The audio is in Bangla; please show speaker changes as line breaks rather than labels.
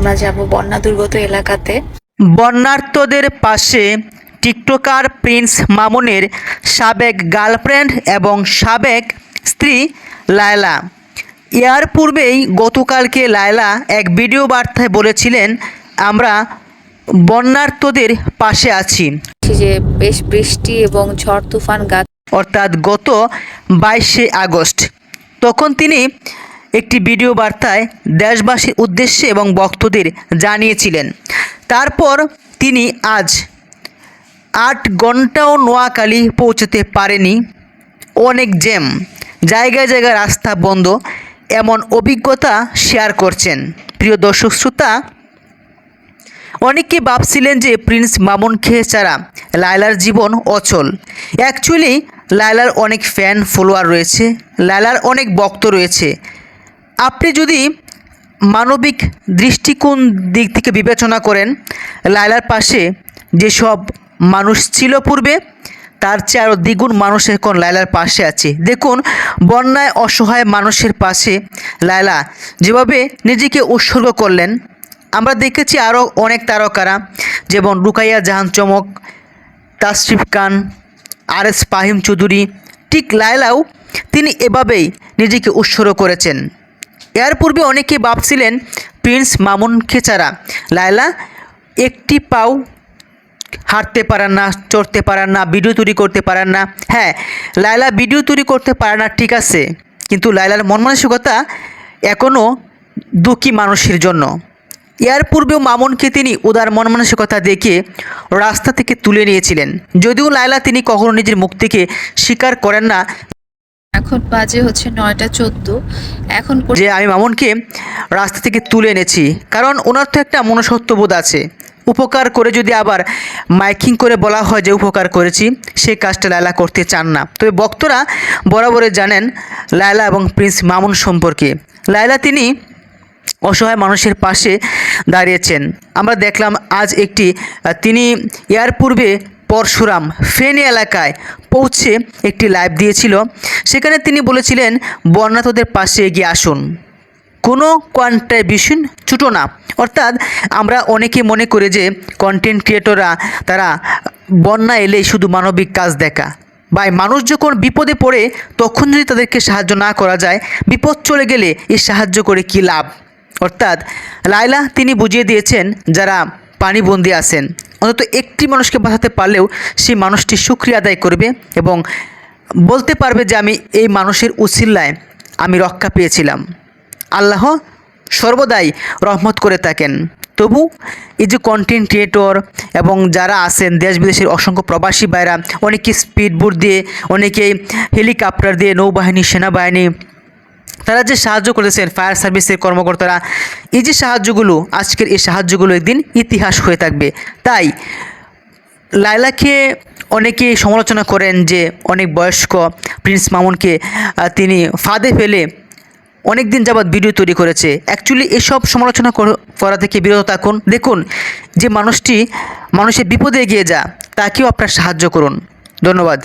আমরা যাব বন্যা দুর্গত এলাকাতে।
বন্যার্তদের পাশে টিকটকার প্রিন্স মামুনের সাবেক গার্লফ্রেন্ড এবং সাবেক স্ত্রী লায়লা। এর পূর্বেই গতকালকে লায়লা এক ভিডিও বার্তায় বলেছিলেন আমরা বন্যার্তদের পাশে আছি।
যে বেশ বৃষ্টি এবং ঝড় তুফান গা
অর্থাৎ গত বাইশে আগস্ট। তখন তিনি একটি ভিডিও বার্তায় দেশবাসীর উদ্দেশ্যে এবং ভক্তদের জানিয়েছিলেন। তারপর তিনি আজ আট ঘন্টাও নোয়াখালী পৌঁছতে পারেনি। অনেক জ্যাম, জায়গায় জায়গায় রাস্তা বন্ধ, এমন অভিজ্ঞতা শেয়ার করছেন। প্রিয় দর্শক শ্রোতা, অনেকে ভাবছিলেন যে প্রিন্স মামুন খেয়ে ছাড়া লায়লার জীবন অচল। অ্যাকচুয়ালি লায়লার অনেক ফ্যান, ফলোয়ার রয়েছে, লায়লার অনেক ভক্ত রয়েছে। আপনি যদি মানবিক দৃষ্টিকোণ দিক থেকে বিবেচনা করেন, লায়লার পাশে যেসব মানুষ ছিল পূর্বে, তার চেয়ে আরও দ্বিগুণ মানুষ এখন লায়লার পাশে আছে। দেখুন, বন্যায় অসহায় মানুষের পাশে লায়লা যেভাবে নিজেকে উৎসর্গ করলেন, আমরা দেখেছি আরও অনেক তারকারা, যেমন রুকাইয়া জাহান চমক তাসরিফ খান আর এস ফাহিম চৌধুরী, ঠিক লায়লাও তিনি এভাবেই নিজেকে উৎসর্গ করেছেন। এর পূর্বে অনেকে ভাবছিলেন প্রিন্স মামুনকে ছাড়া লায়লা, একটি পাও হাঁটতে পারেন না, চড়তে পারেন না, ভিডিও তৈরি করতে পারেন না। হ্যাঁ লায়লা ভিডিও তৈরি করতে পারে না, ঠিক আছে। কিন্তু লায়লার মন মানসিকতা এখনও দুঃখী মানুষের জন্য। এর পূর্বেও মামুনকে তিনি উদার মন মানসিকতা দেখে রাস্তা থেকে তুলে নিয়েছিলেন। যদিও লায়লা তিনি কখনো নিজের মুখ থেকে স্বীকার করেন না
এখন বাজে হচ্ছে নয়টা চোদ্দ। এখন
যে আমি মামুনকে রাস্তা থেকে তুলে এনেছি, কারণ ওনার তো একটা মনসত্ববোধ আছে। উপকার করে যদি আবার মাইকিং করে বলা হয় যে উপকার করেছি, সেই কাজটা লায়লা করতে চান না। তবে বক্তরা বরাবরই জানেন লায়লা এবং প্রিন্স মামুন সম্পর্কে। লায়লা তিনি অসহায় মানুষের পাশে দাঁড়িয়েছেন। আমরা দেখলাম আজ একটি, তিনি এর পূর্বে পরশুরাম ফেনী এলাকায় পৌঁছে একটি লাইভ দিয়েছিল। সেখানে তিনি বলেছিলেন বন্যাতদের পাশে এগিয়ে আসুন। কোনো কন্ট্রিবিউশন ছুটো না। অর্থাৎ আমরা অনেকে মনে করি যে কন্টেন্ট ক্রিয়েটররা তারা বন্যা এলেই শুধু মানবিক কাজ দেখা। বা মানুষ যখন বিপদে পড়ে, তখন যদি তাদেরকে সাহায্য না করা যায়, বিপদ চলে গেলে এই সাহায্য করে কী লাভ? অর্থাৎ লায়লা তিনি বুঝিয়ে দিয়েছেন, যারা পানিবন্দি আছেন অন্তত একটি মানুষকে বাঁচাতে পারলেও সেই মানুষটি সুক্রিয়া আদায় করবে এবং বলতে পারবে যে আমি এই মানুষের উসিল্লায় আমি রক্ষা পেয়েছিলাম। আল্লাহ সর্বদাই রহমত করে থাকেন। তবু এই যে কন্টেন্ট ক্রিয়েটর এবং যারা আছেন, দেশ বিদেশের অসংখ্য প্রবাসী বাইরা অনেকে স্পিডবোট দিয়ে, অনেকে হেলিকপ্টার দিয়ে নৌবাহিনী, সেনাবাহিনী তারা যে সাহায্য করেছেন, ফায়ার সার্ভিসের কর্মকর্তারা, এই যে সাহায্যগুলো, আজকের এই সাহায্যগুলো একদিন ইতিহাস হয়ে থাকবে। তাই লায়লাকে অনেকে সমালোচনা করেন যে অনেক বয়স্ক প্রিন্স মামুনকে তিনি ফাঁদে ফেলে অনেক দিন যাবৎ ভিডিও তৈরি করেছে। অ্যাকচুয়ালি এসব সমালোচনা করা থেকে বিরত থাকুন। দেখুন যে মানুষটি মানুষের বিপদে এগিয়ে যা, তাকেও আপনার সাহায্য করুন। ধন্যবাদ।